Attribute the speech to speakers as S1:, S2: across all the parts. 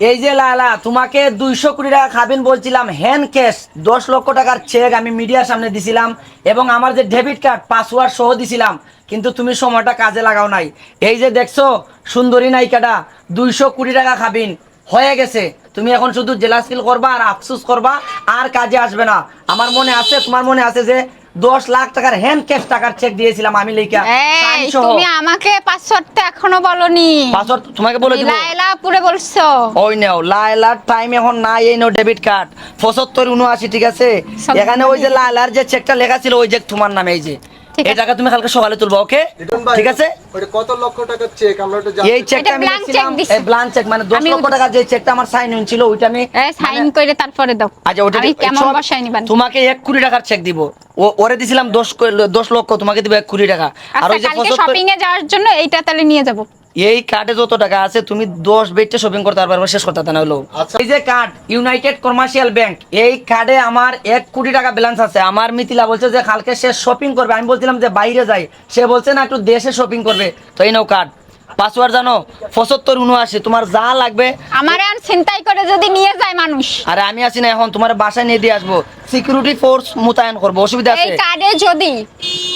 S1: এই যে লালা, তোমাকে দুইশো কোটি টাকা খাবেন বলছিলাম হ্যান্ড ক্যাশ দশ লক্ষ টাকার চেক আমি মিডিয়ার সামনে দিছিলাম এবং আমার যে ডেবিট কার্ড পাসওয়ার্ড সহ দিছিলাম, কিন্তু তুমি সময়টা কাজে লাগাও নাই। এই যে দেখছ, সুন্দরী নায়িকাটা, দুইশো কোটি টাকা খাবিন, হয়ে গেছে। তুমি এখন শুধু জেলাসিল করবা আর আফসুস করবা, আর কাজে আসবে না। আমার মনে আছে, তোমার মনে আছে যে দশ লাখ টাকার হ্যান্ড ক্যাশ টাকার চেক দিয়েছিলাম আমি লেখা
S2: তুমি আমাকে পাসওয়ার্ডটা এখনও বলনি।
S1: পাসওয়ার্ড তোমাকে বলে দিব
S2: লাইলা পুরে বলছো।
S1: ওই নেও লাইলার টাইম এখন নাই এই নেও ডেবিট কার্ড পঁচাত্তর উনআশি ঠিক আছে? এখানে ওই যে লাইলার যে চেকটা লেখা ছিল ওই যে তোমার নামে এই যে। এই টাকা তুমি কালকে সকালে তুলবা ওকে ঠিক আছে?
S3: ওটা কত লক্ষ টাকার চেক আমরা ওটা
S1: এই চেকটা আমি লিখছিলাম। এই ব্লাঙ্ক চেক মানে লক্ষ টাকা যে চেকটা আমার সাইন ইন ছিল ওইটা আমি
S2: সাইন
S1: মানে-
S2: করে তারপরে দাও।
S1: আচ্ছা ওটা
S2: আমি কেমন বসাই নিবান?
S1: তোমাকে এক কোটি টাকার চেক দিব। ওরে দিছিলাম দশ দশ লক্ষ তোমাকে দিব এক কোটি টাকা। আর ওই
S2: আচ্ছা
S1: যে
S2: কালকে শপিং এ যাওয়ার জন্য এইটা তাহলে নিয়ে যাব।
S1: এই কার্ডে যত টাকা আছে তুমি দশ বেটে শপিং করতে পারবে শেষ করতে না হলো।
S3: আচ্ছা।
S1: এই যে কার্ড ইউনাইটেড কমার্শিয়াল ব্যাংক এই কার্ডে আমার এক কোটি টাকা ব্যালেন্স আছে। আমার মিথিলা বলছে যে কালকে সে শপিং করবে। আমি বলছিলাম যে বাইরে যাই। সে বলছে না একটু দেশে শপিং করবে। তো এই নাও কার্ড পাসওয়ার্ড জানো পঁচাত্তর উনআশি তোমার যা লাগবে।
S2: আমারে আর চিন্তাই করে যদি নিয়ে যায় মানুষ।
S1: আরে আমি আছি না এখন তোমার বাসায় নিয়ে দিয়ে আসব। সিকিউরিটি ফোর্স মোতায়েন করব অসুবিধা
S2: এই কার্ডে যদি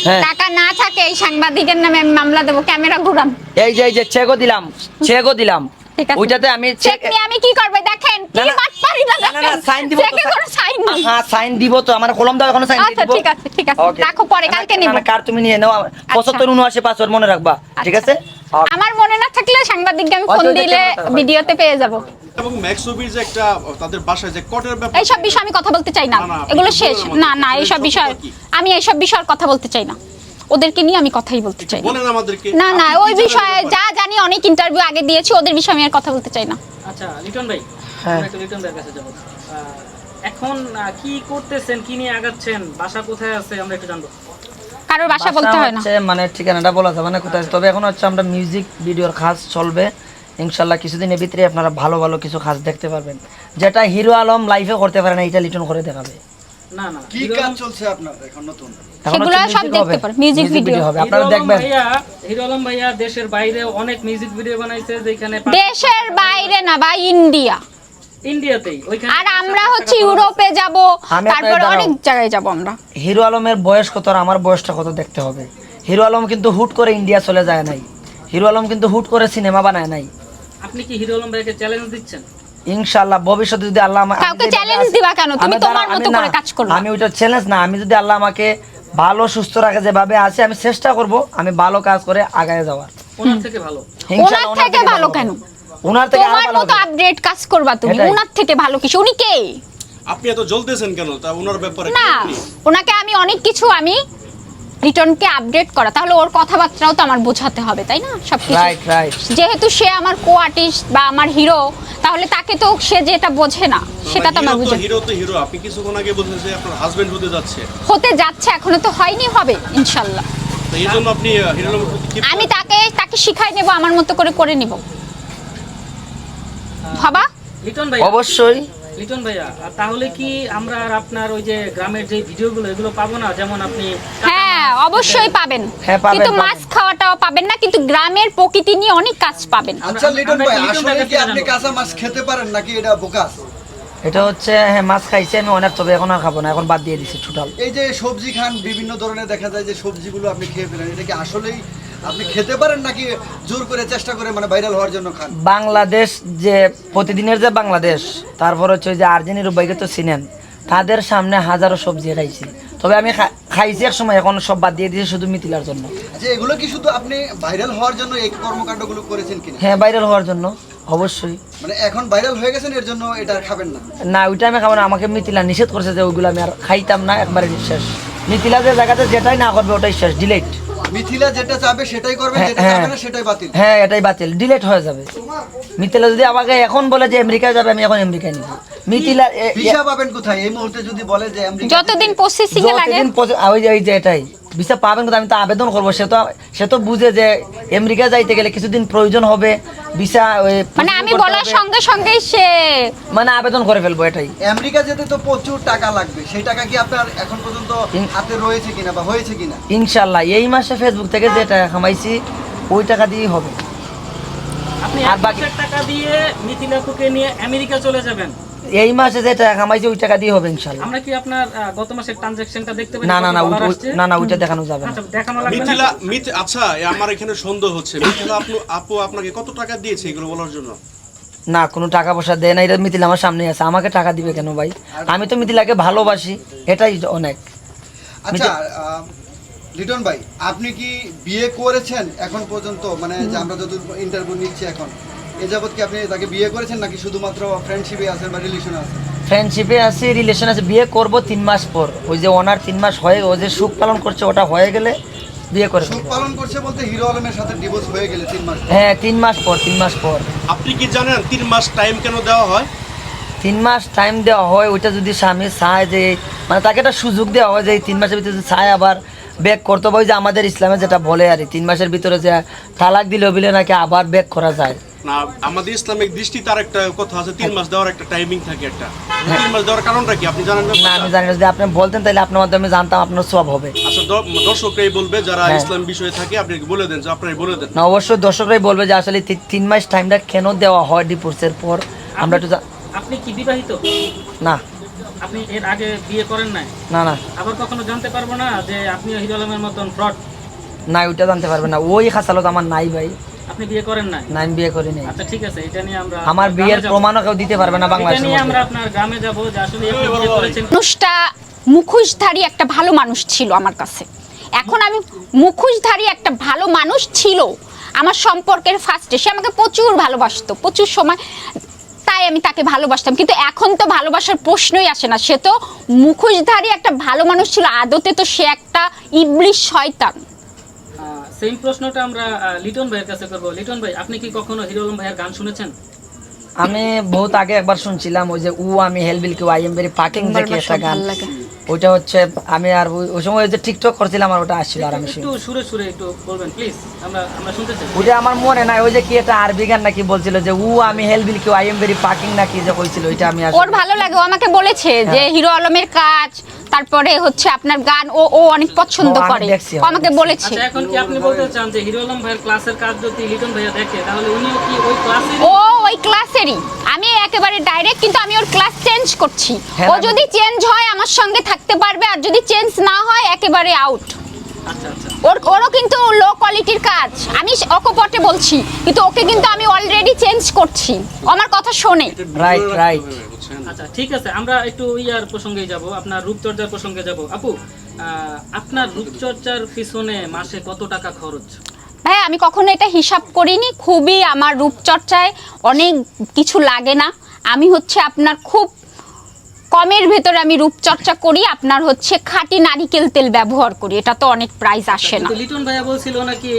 S1: হ্যাঁ।
S2: টাকা না থাকে এই সাংবাদিকের নামে আমি মামলা দেবো ক্যামেরা ঘুরাম
S1: এই যে এই যে চেকও দিলাম চেকও দিলাম।
S2: আছে।
S1: ওইটাতে আমি
S2: চেক নিয়ে আমি কি করবে দেখেন কি। বাটপারি না
S1: না না সাইন দিব
S2: চেকে সাইন নেই।
S1: হ্যাঁ সাইন দিব তো আমার কলম দাও এখনও সাইন
S2: আচ্ছা, ঠিক আছে, ঠিক আছে। রাখো, পরে কালকে নিবো।
S1: কার তুমি নিয়ে নাও পঁচাত্তর উনআশি পাসওয়ার্ড মনে রাখবা ঠিক আছে? Okay.
S2: আমার মনে না থাকলে সাংবাদিককে আমি ফোন
S1: আচ্ছা,
S2: দিলে ভিডিওতে পেয়ে যাব।
S4: এবং ম্যাক্সোবির যে একটা তাদের বাসায় যে কটের ব্যাপার
S2: এইসব বিষয়ে আমি কথা বলতে চাই না। এগুলো শেষ। না না? এইসব
S4: সত্যি
S2: বিষয়? আমি এইসব বিষয়ে কথা বলতে চাই না। ওদেরকে নিয়ে আমি কথাই বলতে চাই না।
S4: বলেন আমাদেরকে।
S2: না না ওই বিষয়ে যা জানি অনেক ইন্টারভিউ আগে দিয়েছি ওদের বিষয়ে আমি আর কথা বলতে চাই না।
S5: আচ্ছা লিটন ভাই
S1: হ্যাঁ।
S5: একটু লিটন ভাইয়ের কাছে যাব। এখন কি করতেছেন কি নিয়ে আগাচ্ছেন বাসা কোথায় আছে আমরা একটু জানব।
S2: কারোর বাসা বলতে হয় না।
S1: মানে ঠিকানাটা বলা যাবে না কোথায়। তবে এখন হচ্ছে আমরা মিউজিক ভিডিওর কাজ চলবে। ইনশাল্লাহ কিছুদিনের ভিতরে আপনারা ভালো ভালো কিছু কাজ দেখতে পারবেন। যেটা হিরো আলম লাইফে করতে পারে না এটা লিটন করে দেখাবে।
S5: না না।
S3: কি কাজ চলছে আপনার এখন নতুন?
S2: সেগুলো সব দেখতে পারেন, music
S1: Music হবে। আপনারা দেখবেন।
S5: ভাইয়া হিরো আলম ভাইয়া দেশের বাইরে অনেক মিউজিক ভিডিও বানাইছে যেখানে
S2: দেশের বাইরে না বা ইন্ডিয়া
S5: ইন্ডিয়াতেই
S2: আর আমরা হচ্ছে ইউরোপে যাব তারপর অনেক জায়গায় যাব আমরা।
S1: হিরো আলমের বয়স কত আর আমার বয়সটা কত দেখতে হবে। হিরো আলম কিন্তু হুট করে ইন্ডিয়া চলে যায় নাই। হিরো আলম কিন্তু হুট করে সিনেমা বানায় নাই।
S5: আপনি কি হিরো আলম ভাইকে চ্যালেঞ্জ দিচ্ছেন?
S1: ইনশাআল্লাহ ভবিষ্যতে যদি আল্লাহ আমা-
S2: কাউকে
S1: বাঁচি-
S2: দিবা কেন? তুমি তোমার মতো করে কাজ করবা।
S1: আমি ওইটা চ্যালেঞ্জ না আমি যদি আল্লাহ আমাকে ভালো সুস্থ রাখে যেভাবে আছে আমি চেষ্টা করব আমি ভালো কাজ করে আগায় যাওয়ার।
S5: ওনার থেকে ভালো।
S2: ওনার থেকে ভালো। কেন?
S1: ওনার থেকে আরও
S2: তোমার
S1: ভালো
S2: মতো
S1: হবে।
S2: আপডেট কাজ করবা তুমি।
S1: এটাই।
S2: ওনার থেকে ভালো কিছু। উনি কে?
S4: আপনি এত জ্বলতেছেন কেন? তা ওনার ব্যাপারে কি
S2: না
S4: আপনি?
S2: ওনাকে আমি অনেক কিছু আমি রিটার্নকে আপডেট করা। তাহলে ওর কথাবার্তাও তো আমার বোঝাতে হবে তাই না? সবকিছু।
S1: রাইট রাইট
S2: যেহেতু সে আমার কো আর্টিস্ট বা আমার হিরো তাহলে তাকে তো সে যেটা বোঝে না সেটা তো আমার
S4: হিরো
S2: বুঝে
S4: হিরো তো হিরো আপনি কিছুক্ষণ আগে বলছেন যে আপনার হাজবেন্ড হতে যাচ্ছে।
S2: হতে যাচ্ছে এখনও তো হয়নি হবে ইনশাল্লাহ।
S4: তো এই জন্য আপনি আহ, প্রতি কি
S2: আমি তাকে তাকে শিখাই নেব আমার মতো করে করে নিব। ভাবা?
S5: লিটন ভাই
S1: অবশ্যই।
S5: লিটন ভাইয়া আর তাহলে কি আমরা আর আপনার ওই যে গ্রামের যে ভিডিওগুলো এগুলো পাবো না? যেমন আপনি
S2: হ্যাঁ অবশ্যই পাবেন।
S1: হ্যাঁ,
S2: কিন্তু মাছ খাওয়াটাও পাবেন না কিন্তু গ্রামের প্রকৃতি নিয়ে অনেক কাজ পাবেন।
S3: আচ্ছা লিটন ভাই আসলে কি আপনি কাঁচা মাছ খেতে পারেন নাকি এটা বোকাস
S1: এটা হচ্ছে হ্যাঁ মাছ খাইছি আমি অনেক তবে এখন আর খাব না এখন বাদ দিয়ে দিছি টোটাল।
S3: এই যে সবজি খান বিভিন্ন ধরনের দেখা যায় যে সবজিগুলো আপনি খেয়ে ফেলেন এটা কি আসলেই আপনি খেতে পারেন নাকি জোর করে চেষ্টা করে মানে ভাইরাল হওয়ার জন্য খান?
S1: বাংলাদেশ যে প্রতিদিনের যে বাংলাদেশ তারপর হচ্ছে যে আর্জেনি রুবাইকে তো চিনেন তাদের সামনে হাজারো সবজি খাইছি তবে আমি খাইছি এক সময় এখন সব বাদ দিয়ে দিয়েছি শুধু মিথিলার জন্য।
S3: আচ্ছা এগুলো কি শুধু আপনি ভাইরাল হওয়ার জন্য এই কর্মকাণ্ডগুলো করেছেন কিনা?
S1: হ্যাঁ ভাইরাল হওয়ার জন্য অবশ্যই।
S3: মানে এখন ভাইরাল হয়ে গেছেন এর জন্য এটা খাবেন না?
S1: না ওইটা আমি খাব না আমাকে মিথিলা নিষেধ করেছে যে ওইগুলো আমি আর খাইতাম না একবারে শেষ। মিথিলা যে জায়গাতে যেটাই না করবে ওটাই শেষ ডিলেট
S3: মিথিলা যেটা চাবে সেটাই করবে
S1: হ্যাঁ,
S3: যেটা
S1: হ্যাঁ।
S3: চাবে না সেটাই বাতিল।
S1: হ্যাঁ এটাই বাতিল। ডিলেট হয়ে যাবে। মিথিলা যদি আমাকে এখন বলে যে আমেরিকা যাবে আমি এখন আমেরিকায় নিব। এ-
S3: ভিসা পাবেন কোথায়? এই মুহূর্তে যদি বলে যে আমেরিকা
S2: যতদিন প্রসেসিং এ লাগে।
S1: যতদিন ওই যে ওই যে এটাই। ভিসা পাবেন কিন্তু আমি তো আবেদন করব। সে তো সে তো বুঝে যে আমেরিকা যাইতে গেলে কিছুদিন প্রয়োজন হবে। ভিসা
S2: মানে আমি বলার
S1: হবে।
S2: সঙ্গে সে
S1: মানে আবেদন করে ফেলব এটাই।
S3: আমেরিকা যেতে তো প্রচুর টাকা লাগবে। সেই টাকা কি আপনার এখন পর্যন্ত হাতে রয়েছে কিনা বা হয়েছে কিনা?
S1: ইনশাল্লাহ। এই মাসে ফেসবুক থেকে যে টাকা কামাইছি ওই টাকা দিয়েই হবে।
S5: আপনি এক
S1: বাকি
S5: টাকা দিয়ে মিথিলাপুকে নিয়ে আমেরিকা চলে যাবেন।
S1: এই মাসে যে টাকা কামাইছে ওই টাকা দিয়ে হবে ইনশাল্লাহ
S5: আমরা কি আপনার গত মাসের ট্রানজাকশনটা দেখতে পারি
S1: না না না? না না ওইটা দেখানো যাবে না।
S5: আচ্ছা দেখানো লাগবে না?
S4: মিথিলা মিথ আচ্ছা আমার এখানে সন্দেহ হচ্ছে। মিথিলা আপু আপু আপনাকে কত টাকা দিয়েছে এগুলো বলার জন্য?
S1: না কোনো টাকা পয়সা দেয় না এটা মিথিলা আমার সামনে আছে। আমাকে টাকা দিবে কেন ভাই? আমি তো মিথিলাকে ভালোবাসি এটাই অনেক।
S3: আচ্ছা আহ, লিটন ভাই আপনি কি বিয়ে করেছেন এখন পর্যন্ত? মানে যে আমরা যত ইন্টারভিউ নিচ্ছি এখন। এ যাবৎ কি আপনি তাকে বিয়ে করেছেন নাকি শুধুমাত্র ফ্রেন্ডশিপে আছেন বা রিলেশনে আছেন?
S1: ফ্রেন্ডশিপে আছি রিলেশন আছে। বিয়ে করব তিন মাস পর। ওই যে ওনার তিন মাস হয়ে ও যে সুখ পালন করছে ওটা হয়ে গেলে বিয়ে করে
S3: সুখ পালন করছে বলতে হিরো আলমের সাথে ডিভোর্স হয়ে গেলে তিন মাস
S1: হ্যাঁ তিন মাস পর তিন মাস পর।
S4: আপনি কি জানেন তিন মাস টাইম কেন দেওয়া হয়?
S1: তিন মাস টাইম দেওয়া হয় ওইটা যদি স্বামী চায় যে মানে তাকে একটা সুযোগ দেওয়া হয় যে এই তিন মাসের ভিতরে যদি চায় আবার ব্যাক করতে হবে। ওই যে আমাদের ইসলামে যেটা বলে আর তিন মাসের ভিতরে যে তালাক দিলে বিলে নাকি আবার ব্যাক করা যায়।
S4: না আমাদের ইসলামিক দৃষ্টি তার একটা কথা আছে তিন মাস দেওয়ার একটা টাইমিং থাকে একটা। তিন মাস দেওয়ার কারণটা কি? আপনি জানেন
S1: না আমি জানি যদি আপনি বলতেন তাহলে আপনার মাধ্যমে জানতাম আপনার সব হবে।
S4: আচ্ছা দর্শকরাই বলবে যারা
S1: হ্যাঁ।
S4: ইসলাম বিষয়ে থাকে আপনি বলে দেন যে আপনারাই বলে দেন।
S1: না অবশ্যই দর্শকরাই বলবে যে আসলে তিন মাস টাইমটা কেন দেওয়া হয় ডিভোর্সের পর? আমরা একটু
S5: আপনি কি বিবাহিত?
S1: না।
S5: আপনি এর আগে বিয়ে করেন নাই?
S1: না না।
S5: আবার কখনো জানতে পারব না যে আপনি হিরো আলমের মতন ফ্রড
S1: না ওইটা জানতে পারবে না। ওই খাসালত আমার নাই ভাই।
S5: আপনি বিয়ে করেন নাই?
S1: না আমি বিয়ে করি নাই।
S5: আচ্ছা ঠিক আছে এটা নিয়ে আমরা
S1: আমার বিয়ের প্রমাণও কেউ দিতে পারবে না
S5: এটা নিয়ে আমরা আপনার গ্রামে যাব যে আসলে আপনি বিয়ে করেছেন।
S2: মানুষটা মুখোশধারী একটা ভালো মানুষ ছিল আমার কাছে। এখন আমি মুখোশধারী একটা ভালো মানুষ ছিল। আমার সম্পর্কের ফার্স্টে সে আমাকে প্রচুর ভালোবাসতো প্রচুর সময় তাই আমি তাকে ভালোবাসতাম। কিন্তু এখন তো ভালোবাসার প্রশ্নই আসে না। সে তো মুখোশধারী একটা ভালো মানুষ ছিল আদতে তো সে একটা ইবলিশ শয়তান।
S5: সেম প্রশ্নটা আমরা লিটন ভাইয়ের কাছে করব। লিটন ভাই আপনি কি কখনো হিরো আলম ভাইয়ের গান শুনেছেন?
S1: আমি বহুত আগে একবার শুনছিলাম ওই যে উ আমি হেলবিল কেউ আই এম ভেরি পার্কিং যে কি একটা গান। ওইটা হচ্ছে আমি আর ওই- ওই সময় যে টিকটক করছিলাম আর ওটা আসছিল আর আমি
S5: একটু সুরে সুরে একটু বলবেন প্লিজ আমরা আমরা শুনতে চাই।
S1: ওটা আমার মনে নাই ওই যে কি একটা আরবি গান নাকি বলছিল যে উ আমি হেলবিল কেউ আই এম ভেরি পার্কিং নাকি যে কইছিল ওইটা আমি আর
S2: ওর ভালো লাগে ও আমাকে বলেছে যে হিরো আলমের কাজ তারপরে হচ্ছে আপনার গান ও ও অনেক পছন্দ করে। ও আমাকে বলেছে।
S5: আচ্ছা এখন কি আপনি বলতে চান যে হিরো আলম ভাইয়ের ক্লাসের কাজ যদি লিটন ভাইয়া দেখে তাহলে উনিও কি ওই ক্লাসে
S2: ও ওই ক্লাসেরই। আমি একেবারে ডাইরেক্ট কিন্তু আমি ওর ক্লাস চেঞ্জ করছি।
S1: হ্যাঁ,
S2: ও যদি চেঞ্জ হয় আমার সঙ্গে থাকতে পারবে আর যদি চেঞ্জ না হয় একেবারে আউট
S5: আচ্ছা আচ্ছা।
S2: ওর ওরও কিন্তু লো কোয়ালিটির কাজ। আমি অকপটে বলছি কিন্তু ওকে কিন্তু আমি অলরেডি চেঞ্জ করছি। আমার কথা শোনে।
S1: Right.
S4: বুঝছেন
S5: আচ্ছা ঠিক আছে আমরা একটু ইয়ার প্রসঙ্গে যাব আপনার রূপচর্চার প্রসঙ্গে যাব। আপু আহ, আপনার রূপচর্চার পিছনে মাসে কত টাকা খরচ?
S2: ভাই আমি কখনো এটা হিসাব করিনি খুবই আমার রূপচর্চায় অনেক কিছু লাগে না। আমি হচ্ছে আপনার খুব কমের ভেতরে আমি রূপচর্চা করি আপনার হচ্ছে খাঁটি নারিকেল তেল ব্যবহার করি এটা তো অনেক প্রাইস আসে না।
S5: লিটন ভাইয়া বলছিল নাকি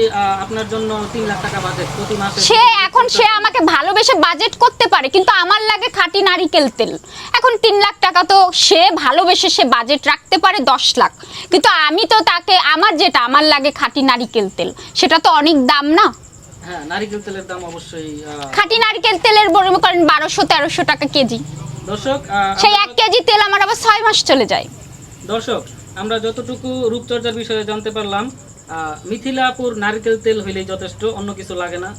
S5: আপনার জন্য তিন লাখ টাকা বাজেট প্রতি মাসে।
S2: সে এখন সে আমাকে ভালোবেসে বাজেট করতে পারে কিন্তু আমার লাগে খাঁটি নারিকেল তেল। এখন তিন লাখ টাকা তো সে ভালোবেসে সে বাজেট রাখতে পারে দশ লাখ। কিন্তু আমি তো তাকে আমার যেটা আমার লাগে খাঁটি নারিকেল তেল। সেটা তো অনেক দাম না?
S5: হ্যাঁ নারিকেল তেলের দাম অবশ্যই
S2: খাঁটি নারকেল তেলের মনে করেন বারোশো তেরোশো টাকা কেজি।
S5: দর্শক
S2: সেই এক কেজি তেল আমার আবার ছয় মাস চলে যায়।
S5: দর্শক আমরা যতটুকু রূপচর্চার বিষয়ে জানতে পারলাম আহ, মিথিলাপুর নারকেল তেল হইলেই যথেষ্ট অন্য কিছু লাগে না।